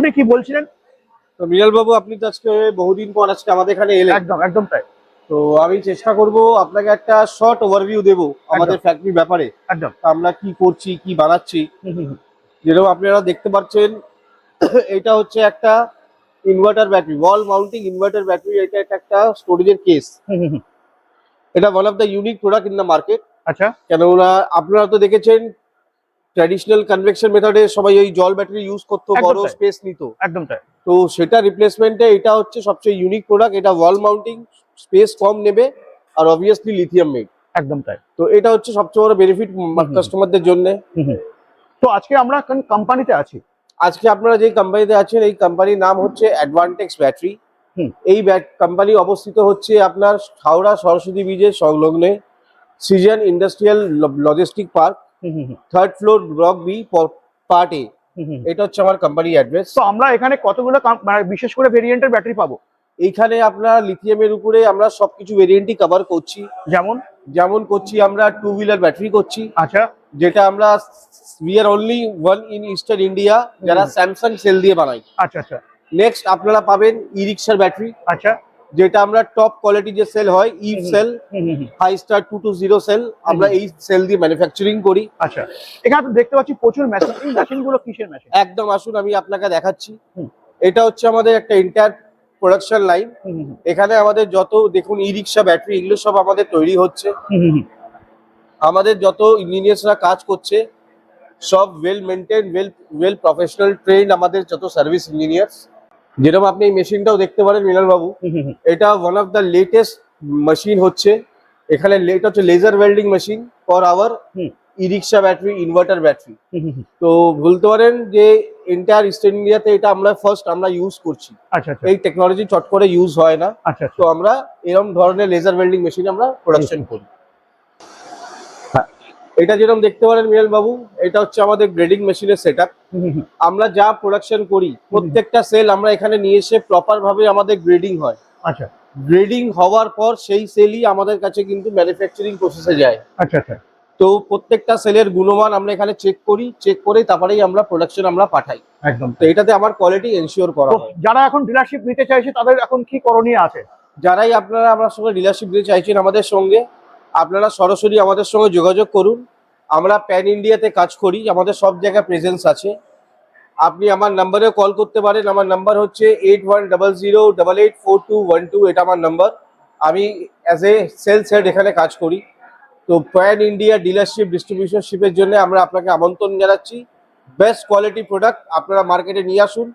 আপনি কি বলছিলেন? তো মিনাল বাবু আপনি তো আজকে বহুদিন পর আজকে আমাদের এখানে এলেন। একদম একদম তাই। তো আমি চেষ্টা করব আপনাকে একটা শর্ট ওভারভিউ দেবো আমাদের ফ্যাক্টরির ব্যাপারে। একদম। আমরা কি করছি কি বানাচ্ছি। যেরকম আপনারা দেখতে পাচ্ছেন এটা হচ্ছে একটা inverter battery wall mounting inverter battery এটা একটা একটা স্টোরেজের কেস। এটা one of the unique product in the market আচ্ছা। কেননা আপনারা তো দেখেছেন ট্র্যাডিশনাল কনভেকশন মেথডে সবাই ওই জল ব্যাটারি ইউজ করতো বড় স্পেস নিত। একদম তাই। তো সেটা রিপ্লেসমেন্টে এটা হচ্ছে সবচেয়ে ইউনিক প্রোডাক্ট এটা ওয়াল মাউন্টিং স্পেস কম নেবে আর অবভিয়াসলি লিথিয়াম মেড একদম তাই। তো এটা হচ্ছে সবচেয়ে বড় বেনিফিট। কাস্টমারদের জন্য। তো আজকে আমরা কোন কোম্পানিতে আছি? আজকে আপনারা যে কোম্পানিতে আছেন এই কোম্পানির নাম হচ্ছে অ্যাডভান্টেক্স ব্যাটারি। এই কোম্পানি অবস্থিত হচ্ছে আপনার হাওড়া সরস্বতী বীজের সংলগ্নে season industrial logistic park third floor block B part A. এটা হচ্ছে আমার কোম্পানি অ্যাড্রেস তো আমরা এখানে কতগুলো মানে বিশেষ করে ভেরিয়েন্টের ব্যাটারি পাবো? এইখানে আপনার লিথিয়ামের উপরে আমরা সবকিছু ভেরিয়েন্টই কভার করছি। যেমন? যেমন করছি আমরা টু হুইলার ব্যাটারি করছি। আচ্ছা। যেটা আমরা we are only one in eastern India যারা স্যামসাং সেল দিয়ে বানাই আচ্ছা আচ্ছা। নেক্সট আপনারা পাবেন ই রিক্সার ব্যাটারি আচ্ছা। যেটা আমরা টপ কোয়ালিটি যে সেল হয় E cell. Five star two two zero cell আমরা। এই সেল দিয়ে ম্যানুফ্যাকচারিং করি। আচ্ছা এখানে তো দেখতে পাচ্ছি প্রচুর মেশিন এই মেশিনগুলো কিসের মেশিন একদম আসুন আমি আপনাকে দেখাচ্ছি। এটা হচ্ছে আমাদের একটা ইন্টার প্রোডাকশন লাইন এখানে আমাদের যত দেখুন ই রিক্সা ব্যাটারি এগুলো সব আমাদের তৈরি হচ্ছে। আমাদের যত ইঞ্জিনিয়ার্সরা কাজ করছে সব well maintain well well professional train আমাদের যত সার্ভিস ইঞ্জিনিয়ার্স যেরকম আপনি এই মেশিনটাও দেখতে পারেন মিনাল বাবু এটা one of the latest machine হচ্ছে। এখানে লেট হচ্ছে laser welding machine for our. E rickshaw battery inverter battery তো বলতে পারেন যে এন্টায়ার ইস্টার্ন ইন্ডিয়াতে এটা আমরা ফার্স্ট আমরা ইউজ করছি। আচ্ছা আচ্ছা। এই টেকনোলজি চট করে ইউজ হয় না। আচ্ছা তো আমরা এরকম ধরনের লেজার ওয়েল্ডিং মেশিন আমরা প্রোডাকশন করি। এটা যেরকম দেখতে পারেন মিনাল বাবু এটা হচ্ছে আমাদের গ্রেডিং মেশিনের সেট আমরা যা প্রোডাকশন করি প্রত্যেকটা সেল আমরা এখানে নিয়ে এসে প্রপার ভাবে আমাদের গ্রেডিং হয়। আচ্ছা। গ্রেডিং হওয়ার পর সেই সেলই আমাদের কাছে কিন্তু ম্যানুফ্যাকচারিং প্রসেসে যায়। আচ্ছা আচ্ছা। তো প্রত্যেকটা সেলের গুণমান আমরা এখানে চেক করি চেক করে তারপরেই আমরা প্রোডাকশন আমরা পাঠাই। একদম। তো এটাতে আমার কোয়ালিটি এনশিওর করা হয়। যারা এখন ডিলারশিপ নিতে চাইছে তাদের এখন কি করণীয় আছে? যারাই আপনারা আমার সঙ্গে ডিলারশিপ দিতে চাইছেন আমাদের সঙ্গে আপনারা সরাসরি আমাদের সঙ্গে যোগাযোগ করুন। আমরা প্যান ইন্ডিয়াতে কাজ করি, আমাদের সব জায়গায় প্রেজেন্স আছে। আপনি আমার নাম্বারে কল করতে পারেন, আমার নাম্বার হচ্ছে eight one double zero double eight four two one two এটা আমার নাম্বার আমি অ্যাজ এ সেলস হেড এখানে কাজ করি। তো প্যান ইন্ডিয়া ডিলারশিপ ডিস্ট্রিবিউশনশিপের জন্য আমরা আপনাকে আমন্ত্রণ জানাচ্ছি। বেস্ট কোয়ালিটি প্রোডাক্ট আপনারা মার্কেটে নিয়ে আসুন।